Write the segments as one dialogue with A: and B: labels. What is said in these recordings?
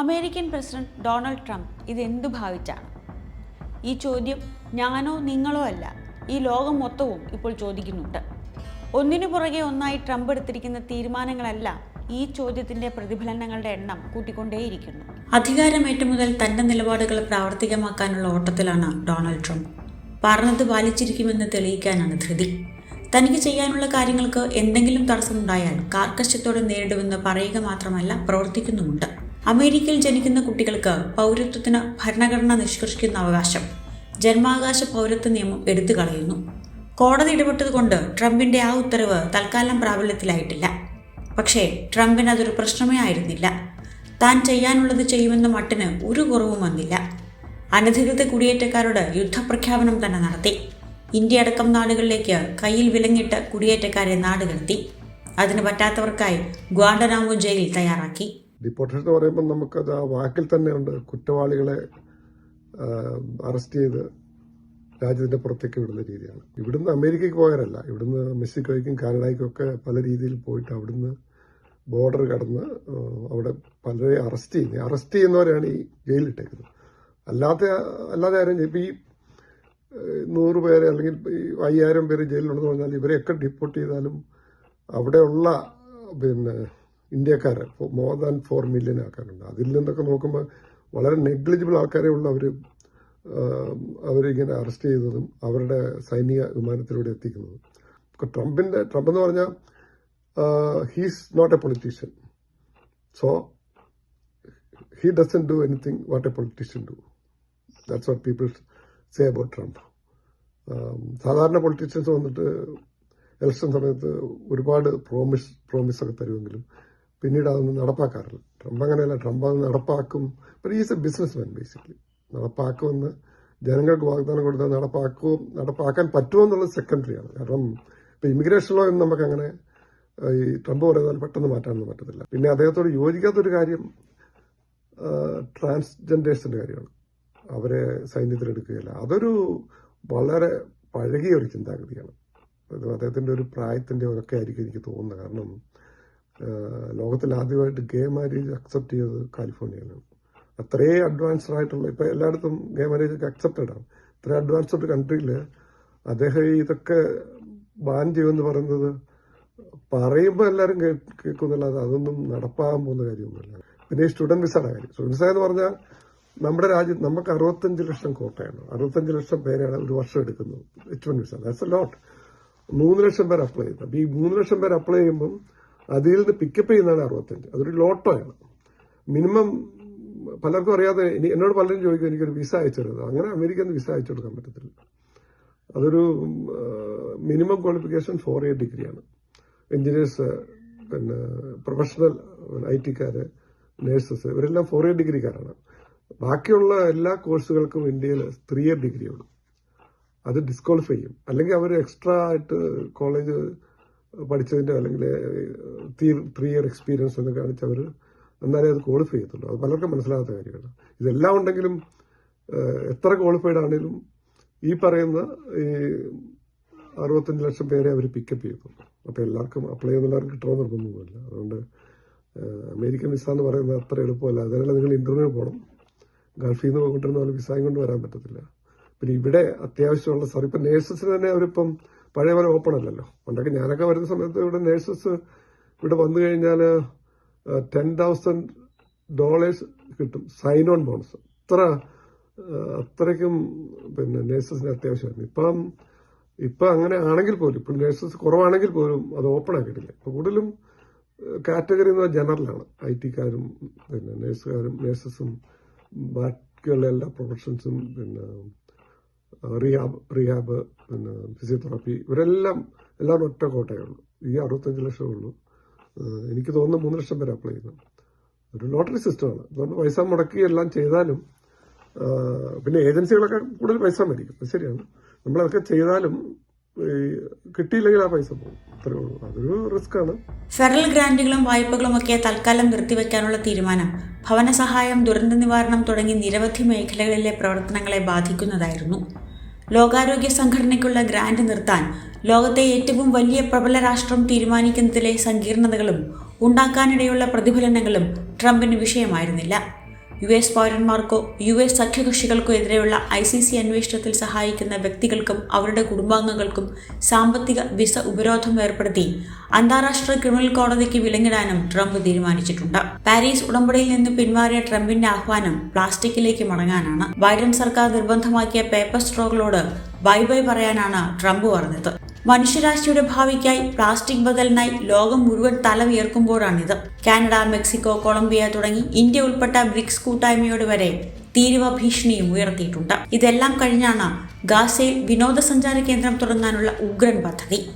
A: American president Donald Trump ഇതെന്തു ഭാവിച്ചാണ്? ഈ ചോദ്യം ഞാനോ നിങ്ങളോ അല്ല ഈ ലോകം മൊത്തവും ഇപ്പോൾ ചോദിക്കുന്നുണ്ട്. ഒന്നിനു പുറകെ ഒന്നായി ട്രംപ് എടുത്തിരിക്കുന്ന തീരുമാനങ്ങളല്ല ഈ ചോദ്യത്തിന്റെ പ്രതിഫലനങ്ങളുടെ എണ്ണം കൂട്ടിക്കൊണ്ടേയിരിക്കുന്നു. അധികാരമേറ്റ മുതൽ തന്റെ നിലപാടുകൾ പ്രാവർത്തികമാക്കാനുള്ള ഓട്ടത്തിലാണ് ഡൊണാൾഡ് ട്രംപ്. പറഞ്ഞത് പാലിച്ചിരിക്കുമെന്ന് തെളിയിക്കാനാണ് ധൃതി. തനിക്ക് ചെയ്യാനുള്ള കാര്യങ്ങൾക്ക് എന്തെങ്കിലും തടസ്സമുണ്ടായാൽ കാർക്കശ്യത്തോടെ നേരിടുമെന്ന് പറയുക മാത്രമല്ല പ്രവർത്തിക്കുന്നുമുണ്ട്. അമേരിക്കയിൽ ജനിക്കുന്ന കുട്ടികൾക്ക് പൗരത്വത്തിന് ഭരണഘടന നിഷ്കർഷിക്കുന്ന അവകാശം. ജന്മാവകാശ പൗരത്വ നിയമം എടുത്തു കളയുന്നു കോടതി ഇടപെട്ടതുകൊണ്ട് ട്രംപിന്റെ ആ ഉത്തരവ് തൽക്കാലം പ്രാബല്യത്തിലായിട്ടില്ല. പക്ഷേ ട്രംപിന് അതൊരു പ്രശ്നമേ ആയിരുന്നില്ല. താൻ ചെയ്യാനുള്ളത് ചെയ്യുമെന്ന മട്ടിന് ഒരു കുറവും വന്നില്ല. അനധികൃത കുടിയേറ്റക്കാരോട് യുദ്ധപ്രഖ്യാപനം തന്നെ നടത്തി. ഇന്ത്യ അടക്കം നാടുകളിലേക്ക് കയ്യിൽ വിലങ്ങിട്ട് കുടിയേറ്റക്കാരെ നാടുകടത്തി. അതിന് പറ്റാത്തവർക്കായി ഗ്വാണ്ടനാമോ ജയിൽ തയ്യാറാക്കി.
B: ഡിപ്പോർട്ടേഷൻ എന്ന് പറയുമ്പോൾ നമുക്കത് ആ വാക്കിൽ തന്നെയുണ്ട്. കുറ്റവാളികളെ അറസ്റ്റ് ചെയ്ത് രാജ്യത്തിന്റെ പുറത്തേക്ക് വിടുന്ന രീതിയാണ്. ഇവിടുന്ന് അമേരിക്കയ്ക്ക് പോയാലല്ല ഇവിടുന്ന് മെക്സിക്കോയ്ക്കും കാനഡയ്ക്കും ഒക്കെ പല രീതിയിൽ പോയിട്ട് അവിടുന്ന് ബോർഡർ കടന്ന് അവിടെ പലരെ അറസ്റ്റ് ചെയ്യുന്നത് അറസ്റ്റ് ചെയ്യുന്നവരെയാണ് ഈ ജയിലിട്ടേക്കുന്നത് അല്ലാത്ത അല്ലാതെ ആരും ഇപ്പം ഈ നൂറ് പേരെ അല്ലെങ്കിൽ അയ്യായിരം പേര് ജയിലിലുണ്ടെന്ന് പറഞ്ഞാൽ ഇവരെയൊക്കെ ഡിപ്പോർട്ട് ചെയ്താലും അവിടെയുള്ള പിന്നെ ഇന്ത്യക്കാരെ മോർ ദാൻ ഫോർ മില്യൺ ആൾക്കാരുണ്ട്. അതിൽ നിന്നൊക്കെ നോക്കുമ്പോൾ വളരെ നെഗ്ലിജിബിൾ ആൾക്കാരെ ഉള്ള അവർ അവരിങ്ങനെ അറസ്റ്റ് ചെയ്തതും അവരുടെ സൈനിക വിമാനത്തിലൂടെ എത്തിക്കുന്നതും. ഇപ്പൊ ട്രംപിന്റെ ട്രംപ് എന്ന് പറഞ്ഞാൽ he's not a politician so he doesn't do anything what a politician do that's what people say about Trump സാധാരണ പൊളിറ്റീഷ്യൻസ് വന്നിട്ട് ഇലക്ഷൻ സമയത്ത് ഒരുപാട് പ്രോമിസ് പ്രോമിസ് ഒക്കെ തരുമെങ്കിലും പിന്നീട് അതൊന്നും നടപ്പാക്കാറില്ല. ട്രംപ് അങ്ങനെയല്ല ട്രംപ് അത് നടപ്പാക്കും. But is a businessman basically നടപ്പാക്കുമെന്ന് ജനങ്ങൾക്ക് വാഗ്ദാനം കൊടുത്താൽ നടപ്പാക്കും നടപ്പാക്കാൻ പറ്റുമോ എന്നുള്ളത് സെക്കൻഡറിയാണ് കാരണം ഇപ്പൊ ഇമിഗ്രേഷൻ ലോ എന്ന് നമുക്ക് അങ്ങനെ ഈ ട്രംപ് പറയുന്ന പെട്ടെന്ന് മാറ്റാനൊന്നും പറ്റത്തില്ല. പിന്നെ അദ്ദേഹത്തോട് യോജിക്കാത്തൊരു കാര്യം ട്രാൻസ്ജെൻഡേഴ്സിന്റെ കാര്യമാണ്. അവരെ സൈന്യത്തിലെടുക്കുകയില്ല. അതൊരു വളരെ പഴകിയ ഒരു ചിന്താഗതിയാണ്. അത് അദ്ദേഹത്തിന്റെ ഒരു പ്രായത്തിന്റെ ഒക്കെ ആയിരിക്കും എനിക്ക് തോന്നുന്നത്. കാരണം ലോകത്തിൽ ആദ്യമായിട്ട് ഗേ മാരേജ് അക്സെപ്റ്റ് ചെയ്തത് കാലിഫോർണിയയിലാണ്. അത്രേ അഡ്വാൻസ്ഡ് ആയിട്ടുള്ള ഇപ്പൊ എല്ലായിടത്തും ഗേ മാരേജ് ഒക്കെ അക്സെപ്റ്റഡ് ആണ്. ഇത്ര അഡ്വാൻസ്ഡ് കൺട്രിയിൽ അദ്ദേഹം ഇതൊക്കെ ബാൻ ചെയ്യുമെന്ന് പറയുന്നത് പറയുമ്പോൾ എല്ലാവരും കേൾക്കുന്നില്ലാതെ അതൊന്നും നടപ്പാകാൻ പോകുന്ന കാര്യമൊന്നുമില്ല. പിന്നെ ഈ സ്റ്റുഡന്റ് വിസയുടെ കാര്യം. സ്റ്റുഡന്റ് വിസ എന്ന് പറഞ്ഞാൽ നമ്മുടെ രാജ്യം നമുക്ക് അറുപത്തഞ്ച് ലക്ഷം കോട്ടയാണ്. അറുപത്തഞ്ച് ലക്ഷം പേരാണ് ഒരു വർഷം എടുക്കുന്നത്. H one visa that's a lot മൂന്ന് ലക്ഷം പേർ അപ്ലൈ ചെയ്യുന്നത് അപ്പൊ ഈ മൂന്ന് ലക്ഷം പേർ അപ്ലൈ ചെയ്യുമ്പം അതിൽ നിന്ന് പിക്കപ്പ് ചെയ്യുന്നതാണ് അറുപത്തഞ്ച് അതൊരു ലോട്ടോയാണ്. മിനിമം പലർക്കും അറിയാതെ എന്നോട് പലരും ചോദിക്കും എനിക്കൊരു വിസ അയച്ചെടുക്കുക അങ്ങനെ അമേരിക്കയിൽ നിന്ന് വിസ അയച്ചു കൊടുക്കാൻ പറ്റത്തില്ല. അതൊരു മിനിമം ക്വാളിഫിക്കേഷൻ ഫോർ ഇയർ ഡിഗ്രിയാണ് എഞ്ചിനീയേഴ്സ് പിന്നെ പ്രൊഫഷണൽ ഐ ടിക്കാര് നേഴ്സസ് ഇവരെല്ലാം ഫോർ ഇയർ ഡിഗ്രിക്കാരാണ് ബാക്കിയുള്ള എല്ലാ കോഴ്സുകൾക്കും ഇന്ത്യയിൽ ത്രീ ഇയർ ഡിഗ്രിയുള്ളൂ അത് ഡിസ്ക്വാളിഫൈ ചെയ്യും. അല്ലെങ്കിൽ അവർ എക്സ്ട്രാ ആയിട്ട് കോളേജ് പഠിച്ചതിന്റെ അല്ലെങ്കിൽ ത്രീ ഇയർ എക്സ്പീരിയൻസ് എന്ന് കാണിച്ച് അവർ എന്നാലേ അത് ക്വാളിഫൈ ചെയ്യത്തുള്ളൂ. അത് പലർക്കും മനസ്സിലാകാത്ത കാര്യമാണ്. ഇതെല്ലാം ഉണ്ടെങ്കിലും എത്ര ക്വാളിഫൈഡ് ആണെങ്കിലും ഈ പറയുന്ന ഈ അറുപത്തഞ്ച് ലക്ഷം പേരെ അവർ പിക്കപ്പ് ചെയ്യത്തുള്ളൂ. അപ്പോൾ എല്ലാവർക്കും അപ്ലൈ ചെയ്യുന്നവർക്ക് കിട്ടണമെന്ന് നിർബന്ധമൊന്നുമില്ല അതുകൊണ്ട് അമേരിക്കൻ വിസ എന്ന് പറയുന്നത് അത്ര എളുപ്പമല്ല. അതിനുള്ള നിങ്ങൾ ഇന്റർവ്യൂ പോകണം ഗൾഫിൽ നിന്ന് കൊണ്ടുവരുന്ന പോലെ വിസയും കൊണ്ട് വരാൻ പറ്റത്തില്ല. പിന്നെ ഇവിടെ അത്യാവശ്യമുള്ള സാർ ഇപ്പം നേഴ്സസിന് തന്നെ അവരിപ്പം പഴയ പോലെ ഓപ്പൺ അല്ലല്ലോ. പണ്ടൊക്കെ ഞാനൊക്കെ വരുന്ന സമയത്ത് ഇവിടെ നേഴ്സസ് ഇവിടെ വന്നു കഴിഞ്ഞാൽ ടെൻ തൗസൻഡ് ഡോളേഴ്സ് കിട്ടും. സൈൻ ഓൺ ബോണസ് അത്ര അത്രയ്ക്കും പിന്നെ നേഴ്സസിന് അത്യാവശ്യമായിരുന്നു. ഇപ്പം ഇപ്പം അങ്ങനെ ആണെങ്കിൽ പോലും ഇപ്പം നേഴ്സസ് കുറവാണെങ്കിൽ പോലും അത് ഓപ്പൺ ആക്കിയിട്ടില്ല. ഇപ്പം കൂടുതലും കാറ്റഗറി എന്ന് പറഞ്ഞാൽ ജനറലാണ് ഐ ടിക്കാരും പിന്നെ നേഴ്സുകാരും നേഴ്സസും ബാക്കിയുള്ള എല്ലാ പ്രൊഫഷൻസും പിന്നെ റിഹാബ് റിയാബ് പിന്നെ ഫിസിയോതെറാപ്പി ഇവരെല്ലാം എല്ലാവരും ഒറ്റ കോട്ടയേ ഉള്ളൂ. ഈ അറുപത്തഞ്ച് ലക്ഷമേ ഉള്ളൂ. എനിക്ക് തോന്നുന്നു മൂന്ന് ലക്ഷം പേര് അപ്ലൈ ചെയ്യുന്നു ഒരു ലോട്ടറി സിസ്റ്റമാണ് അതുകൊണ്ട് പൈസ മുടക്കി എല്ലാം ചെയ്താലും പിന്നെ ഏജൻസികളൊക്കെ കൂടുതൽ പൈസ മേടിക്കും. ശരിയാണ്. നമ്മളതൊക്കെ ചെയ്താലും കിട്ടിയില്ലെങ്കിൽ ആ പൈസ പോകും. അത്രേ
A: ഫെഡറൽ ഗ്രാന്റുകളും വായ്പകളും ഒക്കെ തൽക്കാലം നിർത്തിവെക്കാനുള്ള തീരുമാനം. ഭവന സഹായം ദുരന്ത നിവാരണം തുടങ്ങി നിരവധി മേഖലകളിലെ പ്രവർത്തനങ്ങളെ ബാധിക്കുന്നതായിരുന്നു. ലോകാരോഗ്യ സംഘടനയ്ക്കുള്ള ഗ്രാന്റ് നിർത്താൻ ലോകത്തെ ഏറ്റവും വലിയ പ്രബല രാഷ്ട്രം തീരുമാനിക്കുന്നതിലെ സങ്കീർണതകളും ഉണ്ടാക്കാനിടയുള്ള പ്രതിഫലനങ്ങളും ട്രംപിന് വിഷയമായിരുന്നില്ല. യു എസ് പൗരന്മാർക്കോ യു എസ് സഖ്യകക്ഷികൾക്കോ എതിരെയുള്ള ഐ സി സി അന്വേഷണത്തിൽ സഹായിക്കുന്ന വ്യക്തികൾക്കും അവരുടെ കുടുംബാംഗങ്ങൾക്കും സാമ്പത്തിക വിസ ഉപരോധം ഏർപ്പെടുത്തി അന്താരാഷ്ട്ര ക്രിമിനൽ കോടതിക്ക് വിലങ്ങിടാനും ട്രംപ് തീരുമാനിച്ചിട്ടുണ്ട്. പാരീസ് ഉടമ്പടിയിൽ നിന്ന് പിന്മാറിയ ട്രംപിന്റെ ആഹ്വാനം പ്ലാസ്റ്റിക്കിലേക്ക് മടങ്ങാനാണ്. ബൈഡൻ സർക്കാർ നിർബന്ധമാക്കിയ പേപ്പർ സ്ട്രോകളോട് ബൈ ബൈ പറയാനാണ് ട്രംപ് പറഞ്ഞത്. മനുഷ്യരാശിയുടെ ഭാവിക്കായി പ്ലാസ്റ്റിക് ബദലിനായി ലോകം മുഴുവൻ തല ഉയർക്കുമ്പോഴാണിത് കാനഡ മെക്സിക്കോ കൊളംബിയ തുടങ്ങി ഇന്ത്യ ഉൾപ്പെട്ട ബ്രിക്സ് കൂട്ടായ്മയോട് വരെ തീരുവ ഭീഷണിയും ഉയർത്തിയിട്ടുണ്ട്. ഇതെല്ലാം കഴിഞ്ഞാണ് ഗാസയിൽ വിനോദസഞ്ചാര കേന്ദ്രം തുടങ്ങാനുള്ള ഉഗ്രൻ പദ്ധതി.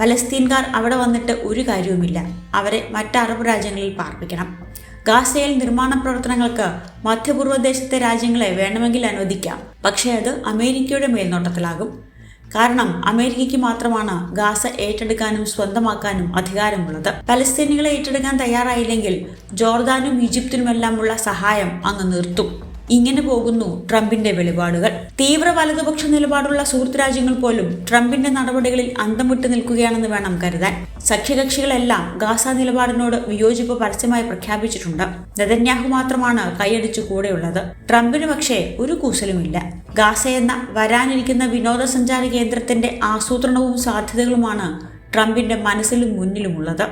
A: പലസ്തീൻകാർ അവിടെ വന്നിട്ട് ഒരു കാര്യവുമില്ല. അവരെ മറ്റ് അറബ് രാജ്യങ്ങളിൽ പാർപ്പിക്കണം. ഗാസയിൽ നിർമ്മാണ പ്രവർത്തനങ്ങൾക്ക് മധ്യപൂർവദേശത്തെ രാജ്യങ്ങളെ വേണമെങ്കിൽ അനുവദിക്കാം. പക്ഷേ അത് അമേരിക്കയുടെ മേൽനോട്ടത്തിലാകും. കാരണം അമേരിക്കയ്ക്ക് മാത്രമാണ് ഗാസ ഏറ്റെടുക്കാനും സ്വന്തമാക്കാനും അധികാരമുള്ളത്. പലസ്തീനികളെ ഏറ്റെടുക്കാൻ തയ്യാറായില്ലെങ്കിൽ ജോർദാനും ഈജിപ്തിനുമെല്ലാമുള്ള സഹായം അങ്ങ് നിർത്തും. ഇങ്ങനെ പോകുന്നു ട്രംപിന്റെ വെളിപാടുകൾ. തീവ്ര വലതുപക്ഷ നിലപാടുള്ള സുഹൃത്ത് രാജ്യങ്ങൾ പോലും ട്രംപിന്റെ നടപടികളിൽ അന്തം നിൽക്കുകയാണെന്ന് വേണം കരുതാൻ. സഖ്യകക്ഷികളെല്ലാം ഗാസ നിലപാടിനോട് വിയോജിപ്പ് പരസ്യമായി പ്രഖ്യാപിച്ചിട്ടുണ്ട്. നെതന്യാഹു മാത്രമാണ് കൈയടിച്ചു കൂടെയുള്ളത്. ട്രംപിന് പക്ഷേ ഒരു കൂസലുമില്ല. ഗാസ എന്ന വരാനിരിക്കുന്ന വിനോദസഞ്ചാര കേന്ദ്രത്തിന്റെ ആസൂത്രണവും സാധ്യതകളുമാണ് ട്രംപിന്റെ മനസ്സിലും മുന്നിലുമുള്ളത്.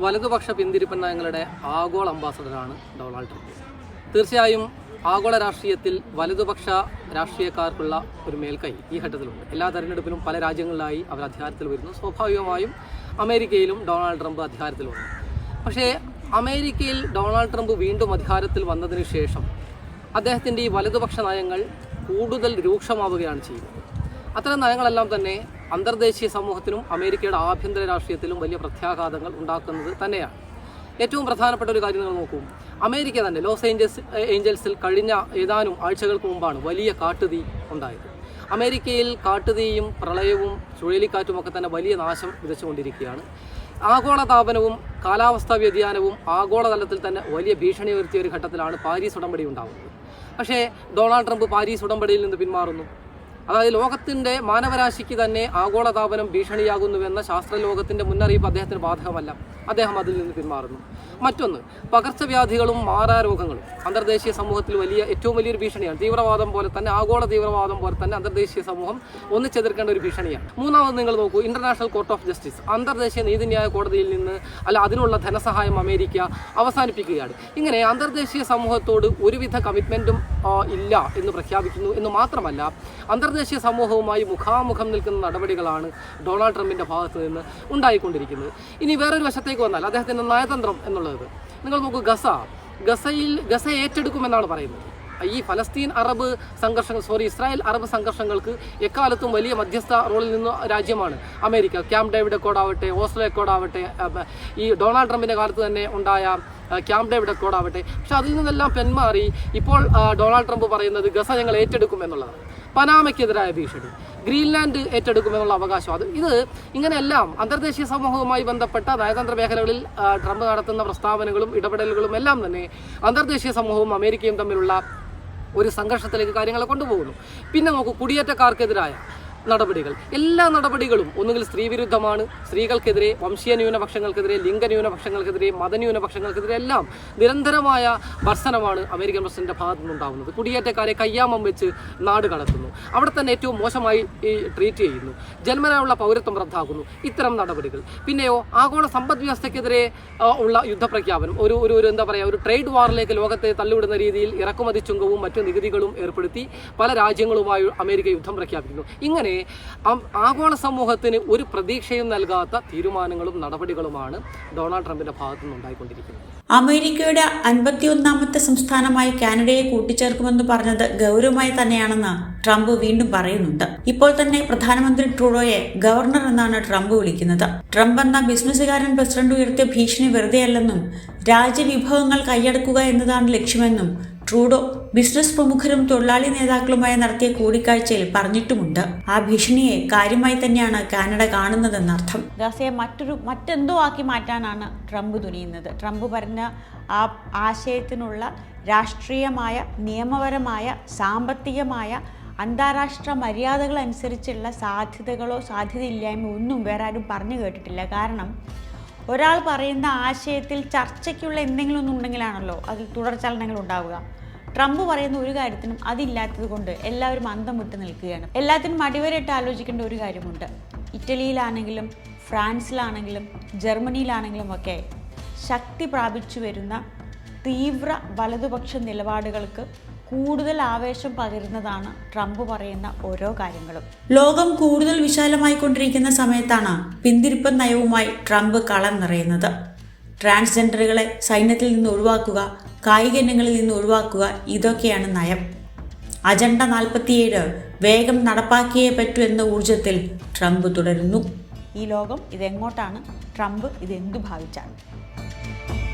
C: വലതുപക്ഷ പിന്തിരിപ്പൻ നയങ്ങളുടെ ആഗോള അംബാസഡറാണ് ഡൊണാൾഡ് ട്രംപ്. തീർച്ചയായും ആഗോള രാഷ്ട്രീയത്തിൽ വലതുപക്ഷ രാഷ്ട്രീയക്കാർക്കുള്ള ഒരു മേൽക്കൈ ഈ ഘട്ടത്തിലുണ്ട്. എല്ലാ തെരഞ്ഞെടുപ്പിലും പല രാജ്യങ്ങളിലായി അവർ അധികാരത്തിൽ വരുന്നു. സ്വാഭാവികമായും അമേരിക്കയിലും ഡൊണാൾഡ് ട്രംപ് അധികാരത്തിലുണ്ട്. പക്ഷേ അമേരിക്കയിൽ ഡൊണാൾഡ് ട്രംപ് വീണ്ടും അധികാരത്തിൽ വന്നതിന് ശേഷം അദ്ദേഹത്തിന്റെ ഈ വലതുപക്ഷ നയങ്ങൾ കൂടുതൽ രൂക്ഷമാവുകയാണ് ചെയ്യുന്നത്. അത്തരം നയങ്ങളെല്ലാം തന്നെ അന്തർദേശീയ സമൂഹത്തിനും അമേരിക്കയുടെ ആഭ്യന്തര രാഷ്ട്രീയത്തിലും വലിയ പ്രത്യാഘാതങ്ങൾ ഉണ്ടാക്കുന്നത് തന്നെയാണ്. ഏറ്റവും പ്രധാനപ്പെട്ട ഒരു കാര്യം നിങ്ങൾ നോക്കൂ. അമേരിക്ക തന്നെ ലോസ് ഏഞ്ചൽസ് ഏഞ്ചൽസിൽ കഴിഞ്ഞ ഏതാനും ആഴ്ചകൾക്ക് മുമ്പാണ് വലിയ കാട്ടുതീ ഉണ്ടായത്. അമേരിക്കയിൽ കാട്ടുതീയും പ്രളയവും ചുഴലിക്കാറ്റും ഒക്കെ തന്നെ വലിയ നാശം വിതച്ചുകൊണ്ടിരിക്കുകയാണ്. ആഗോളതാപനവും കാലാവസ്ഥാ വ്യതിയാനവും ആഗോളതലത്തിൽ തന്നെ വലിയ ഭീഷണി ഉയർത്തിയ ഒരു ഘട്ടത്തിലാണ് പാരീസ് ഉടമ്പടി ഉണ്ടാകുന്നത് പക്ഷേ ഡൊണാൾഡ് ട്രംപ് പാരീസ് ഉടമ്പടിയിൽ നിന്ന് പിന്മാറുന്നു. അതായത് ലോകത്തിന്റെ മാനവരാശിക്ക് തന്നെ ആഗോളതാപനം ഭീഷണിയാകുന്നുവെന്ന ശാസ്ത്രലോകത്തിന്റെ മുന്നറിയിപ്പ് അദ്ദേഹത്തിന് ബാധകമല്ല. അദ്ദേഹം അതിൽ നിന്ന് പിന്മാറുന്നു. മറ്റൊന്ന് പകർച്ചവ്യാധികളും മാറാരോഗങ്ങളും. അന്തർദേശീയ സമൂഹത്തിൽ വലിയ ഏറ്റവും വലിയൊരു ഭീഷണിയാണ്. തീവ്രവാദം പോലെ തന്നെ ആഗോള തീവ്രവാദം പോലെ തന്നെ അന്തർദേശീയ സമൂഹം ഒന്നിച്ചെതിർക്കേണ്ട ഒരു ഭീഷണിയാണ്. മൂന്നാമത് നിങ്ങൾ നോക്കൂ ഇന്റർനാഷണൽ കോർട്ട് ഓഫ് ജസ്റ്റിസ് അന്തർദേശീയ നീതിന്യായ കോടതിയിൽ നിന്ന് അല്ല അതിനുള്ള ധനസഹായം അമേരിക്ക അവസാനിപ്പിക്കുകയാണ്. ഇങ്ങനെ അന്തർദേശീയ സമൂഹത്തോട് ഒരുവിധ കമ്മിറ്റ്മെന്റും ഇല്ല എന്ന് പ്രഖ്യാപിക്കുന്നു എന്ന് മാത്രമല്ല അന്തർദേശീയ സമൂഹവുമായി മുഖാമുഖം നിൽക്കുന്ന നടപടികളാണ് ഡൊണാൾഡ് ട്രംപിന്റെ ഭാഗത്ത് നിന്ന് ഉണ്ടായിക്കൊണ്ടിരിക്കുന്നത്. ഇനി വേറൊരു വശത്തേക്ക് വന്നാൽ അദ്ദേഹത്തിന്റെ നയതന്ത്രം എന്നുള്ളത്. നിങ്ങൾ നോക്കൂ ഗസ. ഗസയിൽ ഗസ ഏറ്റെടുക്കുമെന്നാണ് പറയുന്നത്. ഈ ഫലസ്തീൻ അറബ് സംഘർഷങ്ങൾ സോറി ഇസ്രായേൽ അറബ് സംഘർഷങ്ങൾക്ക് എക്കാലത്തും വലിയ മധ്യസ്ഥ റോളിൽ നിന്ന് രാജ്യമാണ് അമേരിക്ക. ക്യാമ്പ് ഡേവിഡ് അക്കോഡ് ആവട്ടെ ഓസ്ലോ അക്കോഡ് ആവട്ടെ ഈ ഡൊണാൾഡ് ട്രംപിന്റെ കാലത്ത് തന്നെ ഉണ്ടായ ക്യാമ്പ് ഡേവിഡ് അക്കോഡ് ആവട്ടെ പക്ഷെ അതിൽ നിന്നെല്ലാം പെന്മാറി ഇപ്പോൾ ഡൊണാൾഡ് ട്രംപ് പറയുന്നത് ഗസ ഞങ്ങൾ ഏറ്റെടുക്കും എന്നുള്ളതാണ്. പനാമയ്ക്കെതിരായ ഭീഷണി. ഗ്രീൻലാൻഡ് ഏറ്റെടുക്കുമെന്നുള്ള അവകാശം. അത് ഇത് ഇങ്ങനെയെല്ലാം അന്തർദേശീയ സമൂഹവുമായി ബന്ധപ്പെട്ട നയതന്ത്ര മേഖലകളിൽ ട്രംപ് നടത്തുന്ന പ്രസ്താവനകളും ഇടപെടലുകളും എല്ലാം തന്നെ അന്തർദേശീയ സമൂഹവും അമേരിക്കയും തമ്മിലുള്ള ഒരു സംഘർഷത്തിലേക്ക് കാര്യങ്ങളെ കൊണ്ടുപോകുന്നു. പിന്നെ നോക്കൂ കുടിയേറ്റക്കാർക്കെതിരായ നടപടികൾ. എല്ലാ നടപടികളും ഒന്നുകിൽ സ്ത്രീവിരുദ്ധമാണ്. സ്ത്രീകൾക്കെതിരെ വംശീയ ന്യൂനപക്ഷങ്ങൾക്കെതിരെ ലിംഗ ന്യൂനപക്ഷങ്ങൾക്കെതിരെ മതന്യൂനപക്ഷങ്ങൾക്കെതിരെ എല്ലാം നിരന്തരമായ ഭർസനമാണ് അമേരിക്കൻ പ്രസിഡന്റിന്റെ ഭാഗത്തു നിന്നുണ്ടാകുന്നത് കുടിയേറ്റക്കാരെ കയ്യാമം വെച്ച് നാട് കടത്തുന്നു. അവിടെ തന്നെ ഏറ്റവും മോശമായി ട്രീറ്റ് ചെയ്യുന്നു. ജന്മനായുള്ള പൗരത്വം റദ്ദാക്കുന്നു. ഇത്തരം നടപടികൾ. പിന്നെയോ ആഗോള സമ്പദ് വ്യവസ്ഥയ്ക്കെതിരെ ഉള്ള യുദ്ധപ്രഖ്യാപനം. ഒരു ഒരു ഒരു എന്താ പറയുക ഒരു ട്രേഡ് വാറിലേക്ക് ലോകത്തെ തള്ളിവിടുന്ന രീതിയിൽ ഇറക്കുമതി ചുങ്കവും മറ്റു നികുതികളും ഏർപ്പെടുത്തി പല രാജ്യങ്ങളുമായി അമേരിക്ക യുദ്ധം പ്രഖ്യാപിക്കുന്നു. ഇങ്ങനെ ആ- ആഗോള സമൂഹത്തിന് ഒരു പ്രതീക്ഷയും നൽകാത്ത തീരുമാനങ്ങളും നടപടികളുമാണ് ഡൊണാൾഡ് ട്രംപിന്റെ ഭാഗത്തു നിന്നുണ്ടായിക്കൊണ്ടിരിക്കുന്നത്
A: അമേരിക്കയുടെ അൻപത്തിയൊന്നാമത്തെ സംസ്ഥാനമായി കാനഡയെ കൂട്ടിച്ചേർക്കുമെന്ന് പറഞ്ഞത് ഗൗരവമായി തന്നെയാണെന്ന് ട്രംപ് വീണ്ടും പറയുന്നുണ്ട്. ഇപ്പോൾ തന്നെ പ്രധാനമന്ത്രി ട്രൂഡോയെ ഗവർണർ എന്നാണ് ട്രംപ് വിളിക്കുന്നത്. ട്രംപ് എന്ന ബിസിനസ്സുകാരൻ പ്രസിഡന്റ് ഉയർത്തിയ ഭീഷണി വെറുതെയല്ലെന്നും രാജ്യവിഭവങ്ങൾ കൈയടക്കുക എന്നതാണ് ലക്ഷ്യമെന്നും ട്രൂഡോ ബിസിനസ് പ്രമുഖരും തൊഴിലാളി നേതാക്കളുമായി നടത്തിയ കൂടിക്കാഴ്ചയിൽ പറഞ്ഞിട്ടുമുണ്ട്. ആ ഭീഷണിയെ കാര്യമായി തന്നെയാണ് കാനഡ കാണുന്നതെന്നർത്ഥം. ഗസയെ മറ്റൊരു മറ്റെന്തോ ആക്കി മാറ്റാനാണ് ട്രംപ് തുനിയുന്നത്. ട്രംപ് പറഞ്ഞ ആ ആശയത്തിനുള്ള രാഷ്ട്രീയമായ നിയമപരമായ സാമ്പത്തികമായ അന്താരാഷ്ട്ര മര്യാദകൾ അനുസരിച്ചുള്ള സാധ്യതകളോ സാധ്യതയില്ലായ്മ ഒന്നും വേറെ ആരും പറഞ്ഞു കേട്ടിട്ടില്ല. കാരണം ഒരാൾ പറയുന്ന ആശയത്തിൽ ചർച്ചയ്ക്കുള്ള എന്തെങ്കിലും ഒന്നുണ്ടെങ്കിലാണല്ലോ അതിൽ തുടർചലനങ്ങൾ ഉണ്ടാവുക. ട്രംപ് പറയുന്ന ഒരു കാര്യത്തിനും അതില്ലാത്തത് കൊണ്ട് എല്ലാവരും അന്തം വിട്ട് നിൽക്കുകയാണ്. എല്ലാത്തിനും അടിവരയിട്ട് ആലോചിക്കേണ്ട ഒരു കാര്യമുണ്ട്. ഇറ്റലിയിലാണെങ്കിലും ഫ്രാൻസിലാണെങ്കിലും ജർമ്മനിയിലാണെങ്കിലും ഒക്കെ ശക്തി പ്രാപിച്ചു വരുന്ന തീവ്ര വലതുപക്ഷ നിലപാടുകൾക്ക് കൂടുതൽ ആവേശം പകരുന്നതാണ് ട്രംപ് പറയുന്ന ഓരോ കാര്യങ്ങളും. ലോകം കൂടുതൽ വിശാലമായി കൊണ്ടിരിക്കുന്ന സമയത്താണ് പിന്തിരിപ്പൻ നയവുമായി ട്രംപ് കളം നിറയുന്നത്. ട്രാൻസ്ജെൻഡറുകളെ സൈന്യത്തിൽ നിന്ന് ഒഴിവാക്കുക കായിക ഇനങ്ങളിൽ നിന്ന് ഒഴിവാക്കുക ഇതൊക്കെയാണ് നയം. അജണ്ട നാൽപ്പത്തിയേഴ് വേഗം നടപ്പാക്കിയേ പറ്റൂ എന്ന ഊർജത്തിൽ ട്രംപ് തുടരുന്നു. ഈ ലോകം ഇതെങ്ങോട്ടാണ്? ട്രംപ് ഇതെന്തു ഭാവിച്ചാണ്?